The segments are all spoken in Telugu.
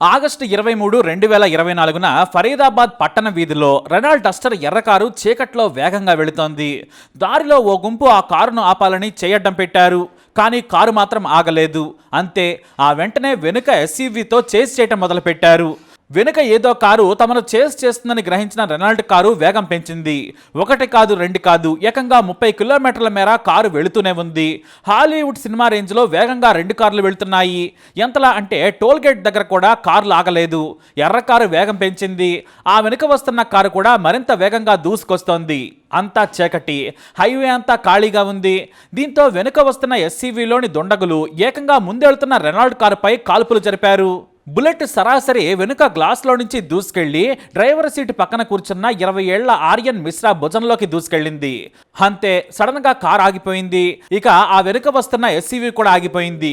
ఆగస్టు ఇరవై మూడు రెండు వేల ఇరవై నాలుగున ఫరీదాబాద్ పట్టణ వీధిలో రెనాల్డ్ డస్టర్ ఎర్ర కారు చీకట్లో వేగంగా వెళుతోంది. దారిలో ఓ గుంపు ఆ కారును ఆపాలని చేయడ్డం పెట్టారు. కానీ కారు మాత్రం ఆగలేదు. అంతే ఆ వెంటనే వెనుక ఎస్యూవీతో చేసి చేయటం మొదలుపెట్టారు. వెనుక ఏదో కారు తమను చేస్ చేస్తుందని గ్రహించిన రెనాల్డ్ కారు వేగం పెంచింది. ఒకటి కాదు రెండు కాదు ఏకంగా ముప్పై కిలోమీటర్ల మేర కారు వెళుతూనే ఉంది. హాలీవుడ్ సినిమా రేంజ్లో వేగంగా రెండు కార్లు వెళుతున్నాయి. ఎంతలా అంటే టోల్ గేట్ దగ్గర కూడా కార్లు ఆగలేదు. ఎర్ర కారు వేగం పెంచింది. ఆ వెనుక వస్తున్న కారు కూడా మరింత వేగంగా దూసుకొస్తోంది. అంతా చీకటి. హైవే అంతా ఖాళీగా ఉంది. దీంతో వెనుక వస్తున్న ఎస్సీవీలోని దుండగులు ఏకంగా ముందెళ్తున్న రెనాల్డ్ కారుపై కాల్పులు జరిపారు. బుల్లెట్ సరాసరి వెనుక గ్లాస్లో నుంచి దూసుకెళ్ళి డ్రైవర్ సీట్ పక్కన కూర్చున్న ఇరవై ఏళ్ళ ఆర్యన్ మిశ్రా భుజంలోకి దూసుకెళ్ళింది. అంతే సడన్గా కార్ ఆగిపోయింది. ఇక ఆ వెనుక వస్తున్న ఎస్సీవీ కూడా ఆగిపోయింది.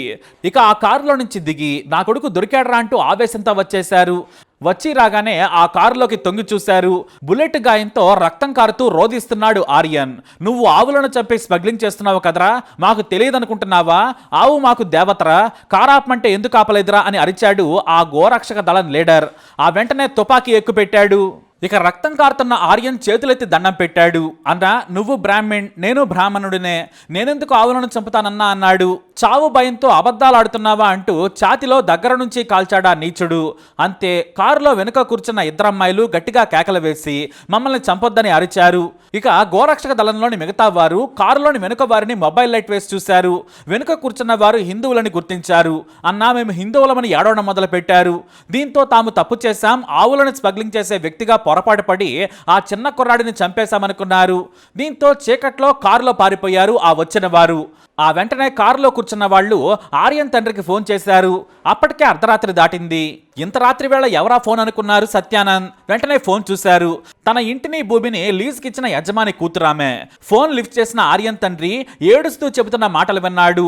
ఇక ఆ కారులో నుంచి దిగి నా కొడుకు దొరికాడరా అంటూ ఆవేశంతో వచ్చేశారు. వచ్చి రాగానే ఆ కారులోకి తొంగి చూశారు. బుల్లెట్ గాయంతో రక్తం కారుతూ రోధిస్తున్నాడు ఆర్యన్. నువ్వు ఆవులను చంపి స్మగ్లింగ్ చేస్తున్నావు కదరా? మాకు తెలియదనుకుంటున్నావా? ఆవు మాకు దేవతరా? కారాపమంటే ఎందుకు ఆపలేదురా అని అరిచాడు ఆ గోరక్షక దళం లీడర్. ఆ వెంటనే తుపాకీ ఎక్కుపెట్టాడు. ఇక రక్తం కారుతున్న ఆర్యన్ చేతులెత్తి దండం పెట్టాడు. అన్నా నువ్వు బ్రాహ్మణ్ నేను బ్రాహ్మణుడినే. నేనెందుకు ఆవులను చంపుతానన్నా? అన్నాడు. చావు భయంతో అబద్ధాలు ఆడుతున్నావా అంటూ ఛాతిలో దగ్గర నుంచి కాల్చాడా నీచుడు. అంతే కారులో వెనుక కూర్చున్న ఇద్దరమ్మాయిలు గట్టిగా కేకలు వేసి మమ్మల్ని చంపొద్దని అరిచారు. ఇక గోరక్షక దళంలోని మిగతా వారు కారులోని వెనుక వారిని మొబైల్ లైట్ వేసి చూశారు. వెనుక కూర్చున్న వారు హిందువులని గుర్తించారు. అన్నా మేము హిందువులమని ఏడవడం మొదలు పెట్టారు దీంతో తాము తప్పు చేశాం. ఆవులను స్మగ్లింగ్ చేసే వ్యక్తిగా పొరపాటు పడి ఆ చిన్న కుర్రాడిని చంపేశామనుకున్నారు. దీంతో చీకట్లో కారులో పారిపోయారు ఆ వచ్చిన వారు. ఆ వెంటనే కారులో కూర్చున్న వాళ్ళు ఆర్యన్ తండ్రికి ఫోన్ చేశారు. అప్పటికే అర్ధరాత్రి దాటింది. ఇంత రాత్రి వేళ ఎవరా ఫోన్ అనుకున్నారు సత్యానంద్? వెంటనే ఫోన్ చూశారు. తన ఇంటిని భూమిని లీజుకి ఇచ్చిన యజమాని కూతురామె. ఫోన్ లిఫ్ట్ చేసిన ఆర్యన్ తండ్రి ఏడుస్తూ చెబుతున్న మాటలు విన్నాడు.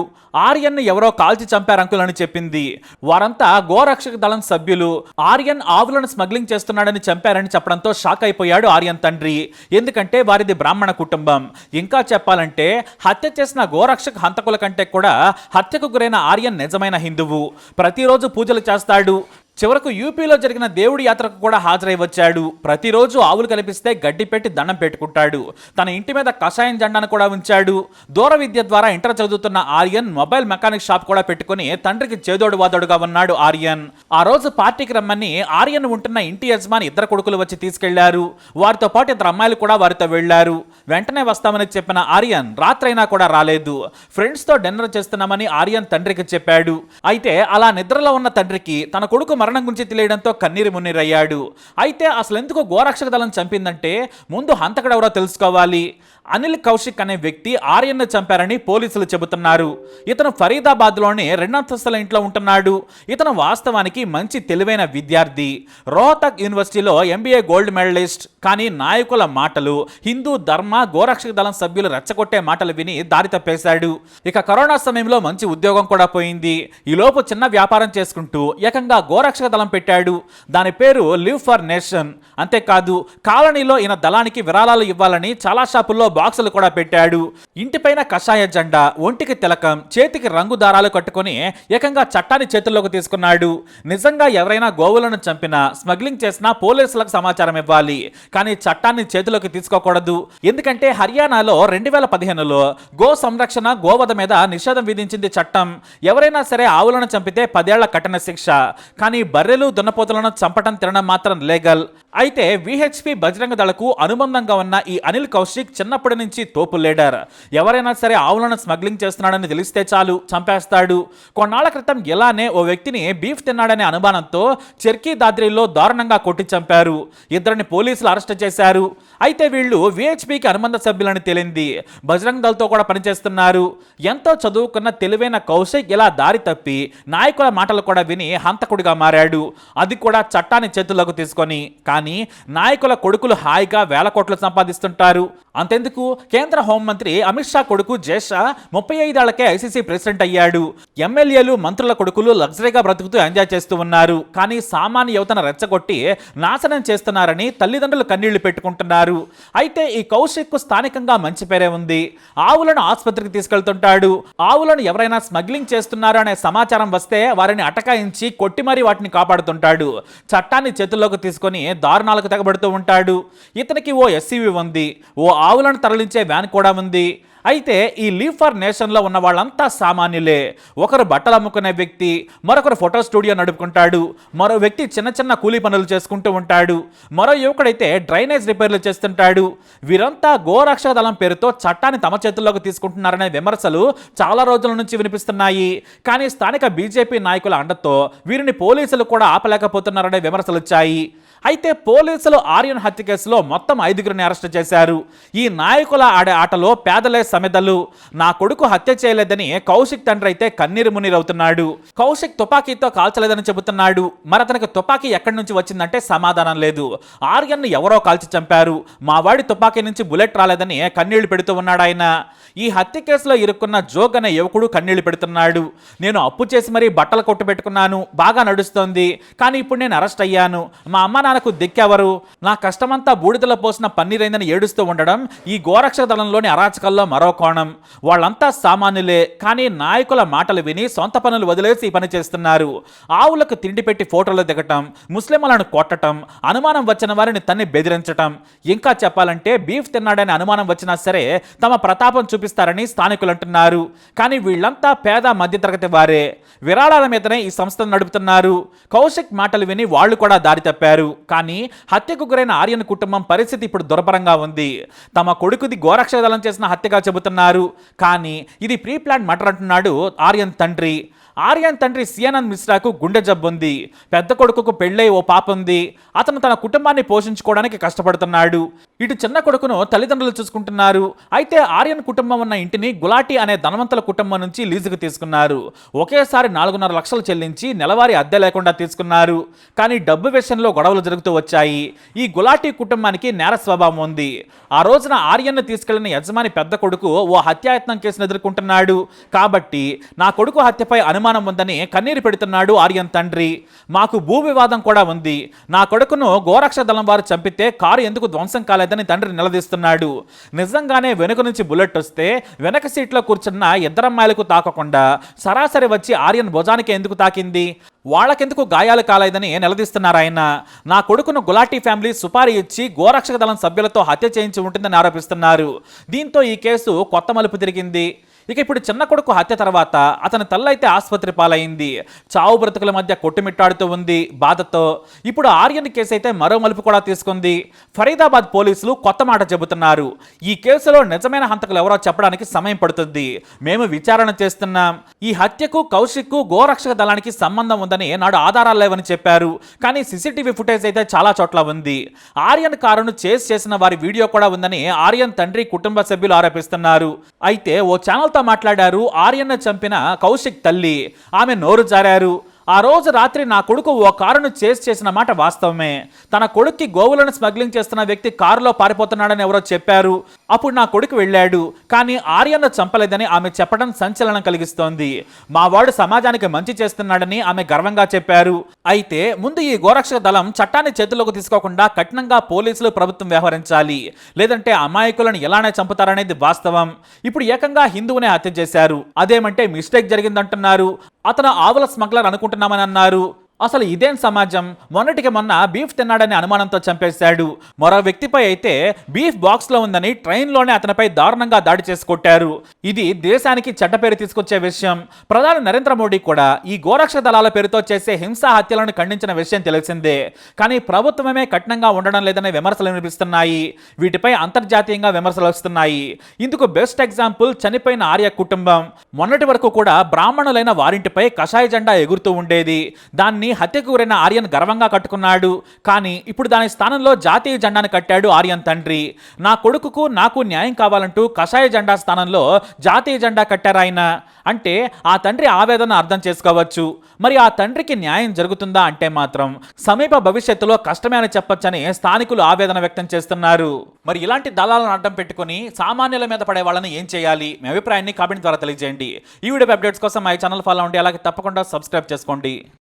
ఆర్యన్ ఎవరో కాల్చి చంపారు అంకుల్ అని చెప్పింది. వారంతా గోరక్షక దళం సభ్యులు. ఆర్యన్ ఆవులను స్మగ్లింగ్ చేస్తున్నాడని చంపారని చెప్పడంతో షాక్ అయిపోయాడు ఆర్యన్ తండ్రి. ఎందుకంటే వారిది బ్రాహ్మణ కుటుంబం. ఇంకా చెప్పాలంటే హత్య చేసిన గోరక్షక హంతకుల కంటే కూడా హత్యకు గురైన ఆర్యన్ నిజమైన హిందువు. ప్రతిరోజు పూజలు చేస్తాడు. చివరకు యూపీలో జరిగిన దేవుడి యాత్రకు కూడా హాజరై వచ్చాడు. ప్రతిరోజు ఆవులు కనిపిస్తే గడ్డి పెట్టి దండం పెట్టుకుంటాడు. తన ఇంటి మీద కషాయం జెండాను కూడా ఉంచాడు. దూర విద్య ద్వారా ఇంటర్ చదువుతున్న ఆర్యన్ మొబైల్ మెకానిక్ షాప్ కూడా పెట్టుకుని తండ్రికి చేదోడు వాదోడుగా ఉన్నాడు ఆర్యన్. ఆ రోజు పార్టీకి రమ్మని ఆర్యన్ ఉంటున్న ఇంటి యజమాని ఇద్దరు కొడుకులు వచ్చి తీసుకెళ్ళారు. వారితో పాటు ఇద్దరు అమ్మాయిలు కూడా వారితో వెళ్ళారు వెంటనే వస్తామని చెప్పిన ఆర్యన్ రాత్రైనా కూడా రాలేదు. ఫ్రెండ్స్తో డిన్నర్ చేస్తున్నామని ఆర్యన్ తండ్రికి చెప్పాడు. అయితే అలా నిద్రలో ఉన్న తండ్రికి తన కొడుకు మరణం గురించి తెలియడంతో కన్నీరు మున్నీరయ్యాడు. అయితే అసలు ఎందుకు గోరక్షక దళం చంపిందంటే ముందు హంతకుడెవరో తెలుసుకోవాలి. అనిల్ కౌశిక్ అనే వ్యక్తి ఆర్యన్ను చంపారని పోలీసులు చెబుతున్నారు. ఇతను ఫరీదాబాద్లోని రెండంతస్తుల ఇంట్లో ఉంటున్నాడు. ఇతను వాస్తవానికి మంచి తెలివైన విద్యార్థి. రోహతక్ యూనివర్సిటీలో ఎంబీఏ గోల్డ్ మెడలిస్ట్. కానీ నాయకుల మాటలు హిందూ ధర్మ గోరక్షక దళం సభ్యులు రెచ్చగొట్టే మాటలు విని దారి తప్పేశాడు. ఇక కరోనా సమయంలో మంచి ఉద్యోగం కూడా పోయింది. ఈలోపు చిన్న వ్యాపారం చేసుకుంటూ ఏకంగా గోరక్షక దళం పెట్టాడు. దాని పేరు లివ్ ఫర్ నేషన్. అంతేకాదు కాలనీలో ఈయన దళానికి విరాళాలు ఇవ్వాలని చాలా షాపుల్లో బాక్సులు కూడా పెట్టాడు. ఇంటిపైన కషాయ జెండా ఒంటికి తిలకం చేతికి రంగు దారాలు కట్టుకొని ఏకంగా చట్టాన్ని చేతుల్లోకి తీసుకున్నాడు. నిజంగా ఎవరైనా గోవులను చంపినా స్మగ్లింగ్ చేసినా పోలీసులకు సమాచారం ఇవ్వాలి. కానీ చట్టాన్ని చేతిలోకి తీసుకోకూడదు. ఎందుకంటే హర్యానాలో రెండు వేల పదిహేనులో గో సంరక్షణ గోవధ మీద నిషేధం విధించింది చట్టం. ఎవరైనా సరే ఆవులను చంపితే పదేళ్ళ కఠిన శిక్ష. కానీ బర్రెలు దున్నపోతులను చంపటం తినడం మాత్రం లీగల్. అయితే విహెచ్పి బజరంగ దళకు అనుబంధంగా ఉన్న ఈ అనిల్ కౌశిక్ చిన్నప్పటి నుంచి తోపు లీడర్. ఎవరైనా సరే ఆవులను స్మగ్లింగ్ చేస్తున్నాడని తెలిస్తే చాలు చంపేస్తాడు. కొన్నాళ్ళ క్రితం ఇలానే ఓ వ్యక్తిని బీఫ్ తిన్నాడనే అనుమానంతో చెర్కీ దాద్రిలో దారుణంగా కొట్టి చంపారు. ఇద్దరిని పోలీసులు అరెస్ట్ చేశారు. అయితే వీళ్ళు విహెచ్పికి అనుబంధ సభ్యులని తేలింది. బజరంగ్ దళతో కూడా పనిచేస్తున్నారు. ఎంతో చదువుకున్న తెలివైన కౌశిక్ ఇలా దారి తప్పి నాయకుల మాటలు కూడా విని హంతకుడిగా మారాడు. అది కూడా చట్టాన్ని చేతుల్లోకి తీసుకొని. కానీ నాయకుల కొడుకులు హాయిగా వేల కోట్లు సంపాదిస్తుంటారు. అంతెందుకు? కేంద్ర హోంమంత్రి అమిత్ షా కొడుకు జయషా ముప్పై ఐదేళ్ళకే ఐసీసీ ప్రెసిడెంట్ అయ్యాడు. ఎమ్మెల్యేలు మంత్రుల కొడుకులు లగ్జరీగా బ్రతుకుతూ ఎంజాయ్ చేస్తూ ఉన్నారు. కానీ సామాన్య యువతను రెచ్చగొట్టి నాశనం చేస్తున్నారని తల్లిదండ్రులు కన్నీళ్ళు పెట్టుకుంటున్నారు. అయితే ఈ కౌశిక్ స్థానికంగా మంచి పేరే ఉంది. ఆవులను ఆసుపత్రికి తీసుకెళ్తుంటాడు. ఆవులను ఎవరైనా స్మగ్లింగ్ చేస్తున్నారు అనే సమాచారం వస్తే వారిని అటకాయించి కొట్టి మరీ వాటిని కాపాడుతుంటాడు. చట్టాన్ని చేతుల్లోకి తీసుకొని దారుణాలకు తెగబడుతూ ఉంటాడు. ఇతనికి ఓ ఎస్సీవీ ఉంది. ఓ ఆవులను తరలించే వ్యాన్ కూడా ఉంది. అయితే ఈ లీవ్ ఫర్ నేషన్లో ఉన్న వాళ్ళంతా సామాన్యులే. ఒకరు బట్టలు అమ్ముకునే వ్యక్తి మరొకరు ఫోటో స్టూడియో నడుపుకుంటాడు. మరో వ్యక్తి చిన్న చిన్న కూలీ పనులు చేసుకుంటూ ఉంటాడు. మరో యువకుడైతే డ్రైనేజ్ రిపేర్లు చేస్తుంటాడు. వీరంతా గోరక్ష దళం పేరుతో చట్టాన్ని తమ చేతుల్లోకి తీసుకుంటున్నారనే విమర్శలు చాలా రోజుల నుంచి వినిపిస్తున్నాయి. కానీ స్థానిక బీజేపీ నాయకుల అండతో వీరిని పోలీసులు కూడా ఆపలేకపోతున్నారనే విమర్శలు వచ్చాయి. అయితే పోలీసులు ఆర్యన్ హత్య కేసులో మొత్తం ఐదుగురిని అరెస్ట్ చేశారు. ఈ నాయకుల ఆడే ఆటలో పేదలే సమెదలు నా కొడుకు హత్య చేయలేదని కౌశిక్ తండ్రి అయితే కన్నీరు మున్నీరవుతున్నాడు. కౌశిక్ తుపాకీతో కాల్చలేదని చెబుతున్నాడు. మరి అతనికి తుపాకీ ఎక్కడి నుంచి వచ్చిందంటే సమాధానం లేదు. ఆర్యన్ను ఎవరో కాల్చి చంపారు. మా వాడి తుపాకీ నుంచి బుల్లెట్ రాలేదని కన్నీళ్ళు పెడుతూ ఉన్నాడాయన ఈ హత్య కేసులో ఇరుక్కున్న జోగ్ అనే యువకుడు కన్నీళ్ళు పెడుతున్నాడు. నేను అప్పు చేసి మరీ బట్టలు కొట్టు పెట్టుకున్నాను బాగా నడుస్తోంది. కానీ ఇప్పుడు నేను అరెస్ట్ అయ్యాను. మా అమ్మ నాన్నకు దిక్కెవరు? నా కష్టమంతా బూడిదలో పోసిన పన్నీరైందని ఏడుస్తూ ఉండడం ఈ గోరక్ష దళంలోని అరాచకాల్లో మరో కోణం వాళ్ళంతా సామాన్యులే కానీ నాయకుల మాటలు విని సొంత పనులు వదిలేసి పని చేస్తున్నారు. ఆవులకు తిండి పెట్టి ఫోటోలు దిగటం ముస్లింలను కొట్టటం అనుమానం వచ్చిన వారిని తన్ని బెదిరించటం. ఇంకా చెప్పాలంటే బీఫ్ తిన్నాడని అనుమానం వచ్చినా సరే తమ ప్రతాపం చూపిస్తారని స్థానికులు అంటున్నారు. కానీ వీళ్ళంతా పేద మధ్యతరగతి వారే. విరాళాల మీదనే ఈ సంస్థను నడుపుతున్నారు. కౌశిక్ మాటలు విని వాళ్ళు కూడా దారి తప్పారు. కానీ హత్యకు గురైన ఆర్యన్ కుటుంబం పరిస్థితి ఇప్పుడు దుర్భరంగా ఉంది. తమ కొడుకుది గోరక్షదళం చేసిన హత్యగా చెబుతున్నారు. కానీ ఇది ప్రీ ప్లాన్ మటర్ అంటున్నాడు ఆర్యన్ తండ్రి. ఆర్యన్ తండ్రి సియానంద్ మిశ్రాకు గుండె జబ్బు ఉంది. పెద్ద కొడుకుకు పెళ్ళై ఓ పాప ఉంది. అతను తన కుటుంబాన్ని పోషించుకోవడానికి కష్టపడుతున్నాడు. ఇటు చిన్న కొడుకును తల్లిదండ్రులు చూసుకుంటున్నారు. అయితే ఆర్యన్ కుటుంబం ఉన్న ఇంటిని గులాటి అనే ధనవంతుల కుటుంబం నుంచి లీజుకు తీసుకున్నారు. ఒకేసారి నాలుగున్నర లక్షలు చెల్లించి నెలవారీ అద్దె లేకుండా తీసుకున్నారు. కానీ డబ్బు విషయంలో గొడవలు జరుగుతూ వచ్చాయి. ఈ గులాటి కుటుంబానికి నేర స్వభావం ఉంది. ఆ రోజున ఆర్యన్ను తీసుకెళ్ళిన యజమాని పెద్ద కొడుకు ఓ హత్యాయత్నం కేసును ఎదుర్కొంటున్నాడు. కాబట్టి నా కొడుకు హత్యపై అనుమానం ఉందని కన్నీరు పెడుతున్నాడు ఆర్యన్ తండ్రి. మాకు భూ వివాదం కూడా ఉంది. నా కొడుకును గోరక్ష దళం వారు చంపితే కారు ఎందుకు ధ్వంసం లేదని తండ్రి నిలదీస్తున్నాడు. నిజంగానే వెనుక నుంచి బుల్లెట్ వస్తే వెనక సీట్లో కూర్చున్న ఇద్దరమ్మాయిలకు తాకకుండా సరాసరి వచ్చి ఆర్యన్ భుజానికి ఎందుకు తాకింది? వాళ్ళకెందుకు గాయాలు కాలేదని నిలదీస్తున్నారు ఆయన. నా కొడుకును గులాటీ ఫ్యామిలీ సుపారీ ఇచ్చి గోరక్షక దళం సభ్యులతో హత్య చేయించి ఉంటుందని ఆరోపిస్తున్నారు. దీంతో ఈ కేసు కొత్త మలుపు తిరిగింది. ఇక ఇప్పుడు చిన్న కొడుకు హత్య తర్వాత అతని తల్లైతే ఆసుపత్రి పాలైంది. చావు బ్రతుకుల మధ్య కొట్టుమిట్టాడుతూ ఉంది బాధతో. ఇప్పుడు ఆర్యన్ కేసు అయితే మరో మలుపు కూడా తీసుకుంది. ఫరీదాబాద్ పోలీసులు కొత్త మాట చెబుతున్నారు. ఈ కేసులో నిజమైన హంతకులు ఎవరో చెప్పడానికి సమయం పడుతుంది. మేము విచారణ చేస్తున్నాం. ఈ హత్యకు కౌశిక్కు గోరక్షక దళానికి సంబంధం ఉందని నాడు ఆధారాలు లేవని చెప్పారు. కానీ సీసీటీవీ ఫుటేజ్ అయితే చాలా చోట్ల ఉంది. ఆర్యన్ కారును చేస్ చేసిన వారి వీడియో కూడా ఉందని ఆర్యన్ తండ్రి కుటుంబ సభ్యులు ఆరోపిస్తున్నారు. అయితే ఓ ఛానల్ మాట్లాడారు ఆర్యన్న చంపిన కౌశిక్ తల్లి. ఆమె నోరు జారారు. ఆ రోజు రాత్రి నా కొడుకు ఓ కారును చేసి చేసిన మాట వాస్తవమే. తన కొడుక్కి గోవులను స్మగ్లింగ్ చేస్తున్న వ్యక్తి కారులో పారిపోతున్నాడని ఎవరో చెప్పారు. అప్పుడు నా కొడుకు వెళ్ళాడు. కానీ ఆర్యన్ను చంపలేదని ఆమె చెప్పడం సంచలనం కలిగిస్తోంది. మా వాడు సమాజానికి మంచి చేస్తున్నాడని ఆమె గర్వంగా చెప్పారు. అయితే ముందు ఈ గోరక్షక దళం చట్టాన్ని చేతుల్లోకి తీసుకోకుండా కఠినంగా పోలీసులు ప్రభుత్వం వ్యవహరించాలి. లేదంటే అమాయకులను ఎలానే చంపుతారనేది వాస్తవం. ఇప్పుడు ఏకంగా హిందువునే హత్య చేశారు. అదేమంటే మిస్టేక్ జరిగిందంటున్నారు. అతను ఆవుల స్మగ్లర్ అనుకుంటున్నామని అన్నారు. అసలు ఇదేం సమాజం? మొన్నటికి మొన్న బీఫ్ తిన్నాడని అనుమానంతో చంపేశాడు. మరో వ్యక్తిపై అయితే బీఫ్ బాక్స్లో ఉందని ట్రైన్లోనే అతనిపై దారుణంగా దాడి చేసి కొట్టారు. ఇది దేశానికి చెడ్డ పేరు తీసుకొచ్చే విషయం. ప్రధాని నరేంద్ర మోడీ కూడా ఈ గోరక్ష దళాల పేరుతో చేసే హింసా హత్యలను ఖండించిన విషయం తెలిసిందే. కానీ ప్రభుత్వమే కఠినంగా ఉండడం లేదనే విమర్శలు వినిపిస్తున్నాయి. వీటిపై అంతర్జాతీయంగా విమర్శలు వస్తున్నాయి. ఇందుకు బెస్ట్ ఎగ్జాంపుల్ చనిపోయిన ఆర్య కుటుంబం. మొన్నటి వరకు కూడా బ్రాహ్మణులైన వారింటిపై కషాయ జెండా ఎగురుతూ ఉండేది. దాన్ని జెండాని హత్యకు గురైన ఆర్యన్ గర్వంగా కట్టుకున్నాడు. కానీ ఇప్పుడు దాని స్థానంలో జాతీయ జెండాను కట్టాడు ఆర్యన్ తండ్రి. నా కొడుకుకు నాకు న్యాయం కావాలంటూ కషాయ జెండా స్థానంలో జాతీయ జెండా కట్టారు ఆయన. అంటే ఆ తండ్రి ఆవేదన అర్థం చేసుకోవచ్చు. మరి ఆ తండ్రికి న్యాయం జరుగుతుందా అంటే మాత్రం సమీప భవిష్యత్తులో కష్టమే అని చెప్పొచ్చని స్థానికులు ఆవేదన వ్యక్తం చేస్తున్నారు. మరి ఇలాంటి దళాలను అడ్డం పెట్టుకుని సామాన్యుల మీద పడే వాళ్ళని ఏం చేయాలి? మీ అభిప్రాయాన్ని కామెంట్ ద్వారా తెలియజేయండి. ఈ వీడియో అప్డేట్స్ కోసం మా ఛానల్ ఫాలో అవ్వండి. అలాగే తప్పకుండా సబ్స్క్రైబ్ చేసుకోండి.